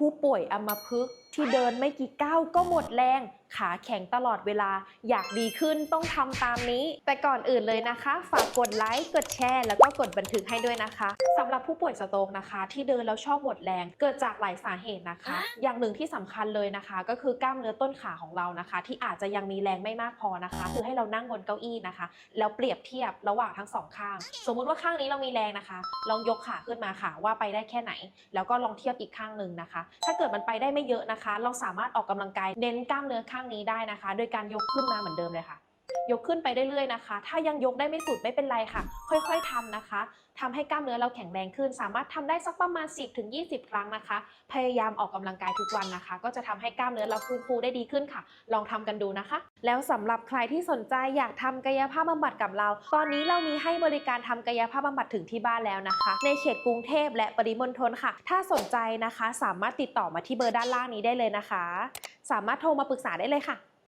ผู้ป่วยอัมพฤกษ์ที่เดินไม่กี่ก้าวก็หมดแรง ขาแข็งตลอดเวลา อยากดีขึ้นต้องทำตามนี้ แต่ก่อนอื่นเลยนะคะ ฝากกดไลค์ กดแชร์ แล้วก็กดบันทึกให้ด้วยนะคะสำหรับผู้ป่วยสโตรกนะคะ ที่เดินแล้วชอบหมดแรง เกิดจากหลายสาเหตุนะคะ อย่างหนึ่งที่สำคัญเลยนะคะ ก็คือกล้ามเนื้อต้นขาของเรานะคะ ที่อาจจะยังมีแรงไม่มากพอนะคะ คือให้เรานั่งบนเก้าอี้นะคะ แล้วเปรียบเทียบระหว่างทั้งสองข้าง สมมุติว่าข้างนี้เรามีแรงนะคะ ลองยกขาขึ้นมาค่ะว่าไปได้แค่ไหน แล้วก็ลองเทียบอีกข้างหนึ่งนะคะ ถ้าเกิดมันไปได้ไม่เยอะนะคะ เราสามารถออกกำลังกายเน้นกล้ามเนื้อข้างนี้ได้นะคะ โดยการยกขึ้นมาเหมือนเดิมเลยค่ะ ยกขึ้นไปเรื่อยๆนะคะ ถ้ายังยกได้ไม่สุดไม่เป็นไรค่ะ ค่อยๆทำนะคะทำให้กล้ามเนื้อเราแข็งแรงขึ้น สามารถทำได้สักประมาณ 10-20 ครั้งนะคะ พยายามออกกำลังกายทุกวันนะคะ ก็จะทำให้กล้ามเนื้อเราฟื้นฟูได้ดีขึ้นค่ะ ลองทำกันดูนะคะ แล้วสำหรับใครที่สนใจอยากทำกายภาพบำบัดกับเรา ตอนนี้เรามีให้บริการทำกายภาพบำบัดถึงที่บ้านแล้วนะคะ ในเขตกรุงเทพและปริมณฑลค่ะ ถ้าสนใจนะคะ สามารถติดต่อมาที่เบอร์ด้านล่างนี้ได้เลยนะคะ สามารถโทรมาปรึกษาได้เลยค่ะ